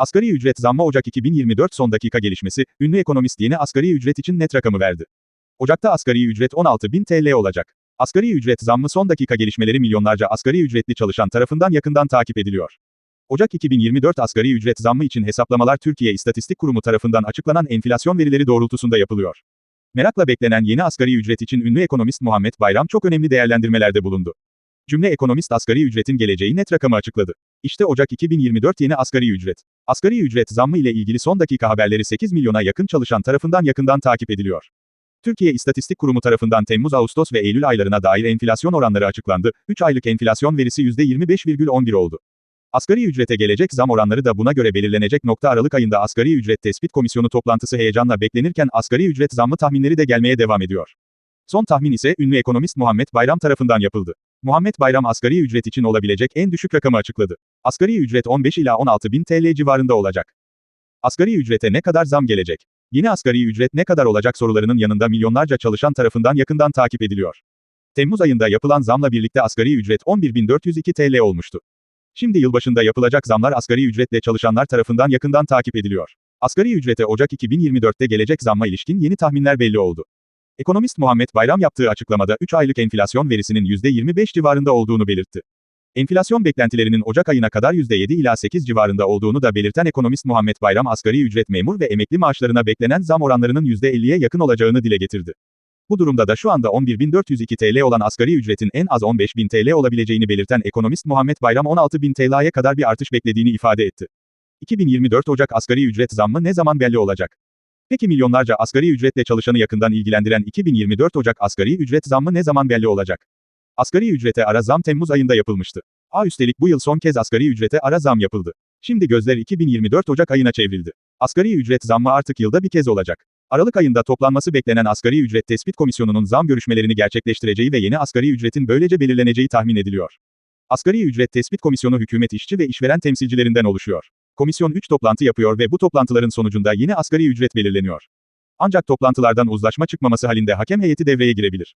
Asgari ücret zammı Ocak 2024 son dakika gelişmesi, ünlü ekonomist yeni asgari ücret için net rakamı verdi. Ocakta asgari ücret 16.000 TL olacak. Asgari ücret zammı son dakika gelişmeleri milyonlarca asgari ücretli çalışan tarafından yakından takip ediliyor. Ocak 2024 asgari ücret zammı için hesaplamalar Türkiye İstatistik Kurumu tarafından açıklanan enflasyon verileri doğrultusunda yapılıyor. Merakla beklenen yeni asgari ücret için ünlü ekonomist Muhammed Bayram çok önemli değerlendirmelerde bulundu. Cümle ekonomist asgari ücretin geleceği net rakamı açıkladı. İşte Ocak 2024 yeni asgari ücret. Asgari ücret zammı ile ilgili son dakika haberleri 8 milyona yakın çalışan tarafından yakından takip ediliyor. Türkiye İstatistik Kurumu tarafından Temmuz, Ağustos ve Eylül aylarına dair enflasyon oranları açıklandı. 3 aylık enflasyon verisi %25,11 oldu. Asgari ücrete gelecek zam oranları da buna göre belirlenecek. Nokta Aralık ayında Asgari Ücret Tespit Komisyonu toplantısı heyecanla beklenirken asgari ücret zammı tahminleri de gelmeye devam ediyor. Son tahmin ise ünlü ekonomist Muhammed Bayram tarafından yapıldı. Muhammed Bayram asgari ücret için olabilecek en düşük rakamı açıkladı. Asgari ücret 15 ila 16 bin TL civarında olacak. Asgari ücrete ne kadar zam gelecek? Yeni asgari ücret ne kadar olacak sorularının yanında milyonlarca çalışan tarafından yakından takip ediliyor. Temmuz ayında yapılan zamla birlikte asgari ücret 11.402 TL olmuştu. Şimdi yılbaşında yapılacak zamlar asgari ücretle çalışanlar tarafından yakından takip ediliyor. Asgari ücrete Ocak 2024'te gelecek zamma ilişkin yeni tahminler belli oldu. Ekonomist Muhammed Bayram yaptığı açıklamada 3 aylık enflasyon verisinin %25 civarında olduğunu belirtti. Enflasyon beklentilerinin Ocak ayına kadar %7 ila 8 civarında olduğunu da belirten ekonomist Muhammed Bayram asgari ücret memur ve emekli maaşlarına beklenen zam oranlarının %50'ye yakın olacağını dile getirdi. Bu durumda da şu anda 11.402 TL olan asgari ücretin en az 15.000 TL olabileceğini belirten ekonomist Muhammed Bayram 16.000 TL'ye kadar bir artış beklediğini ifade etti. 2024 Ocak asgari ücret zammı ne zaman belli olacak? Peki milyonlarca asgari ücretle çalışanı yakından ilgilendiren 2024 Ocak asgari ücret zammı ne zaman belli olacak? Asgari ücrete ara zam Temmuz ayında yapılmıştı. A üstelik bu yıl son kez asgari ücrete ara zam yapıldı. Şimdi gözler 2024 Ocak ayına çevrildi. Asgari ücret zammı artık yılda bir kez olacak. Aralık ayında toplanması beklenen Asgari Ücret Tespit Komisyonu'nun zam görüşmelerini gerçekleştireceği ve yeni asgari ücretin böylece belirleneceği tahmin ediliyor. Asgari Ücret Tespit Komisyonu hükümet işçi ve işveren temsilcilerinden oluşuyor. Komisyon 3 toplantı yapıyor ve bu toplantıların sonucunda yeni asgari ücret belirleniyor. Ancak toplantılardan uzlaşma çıkmaması halinde hakem heyeti devreye girebilir.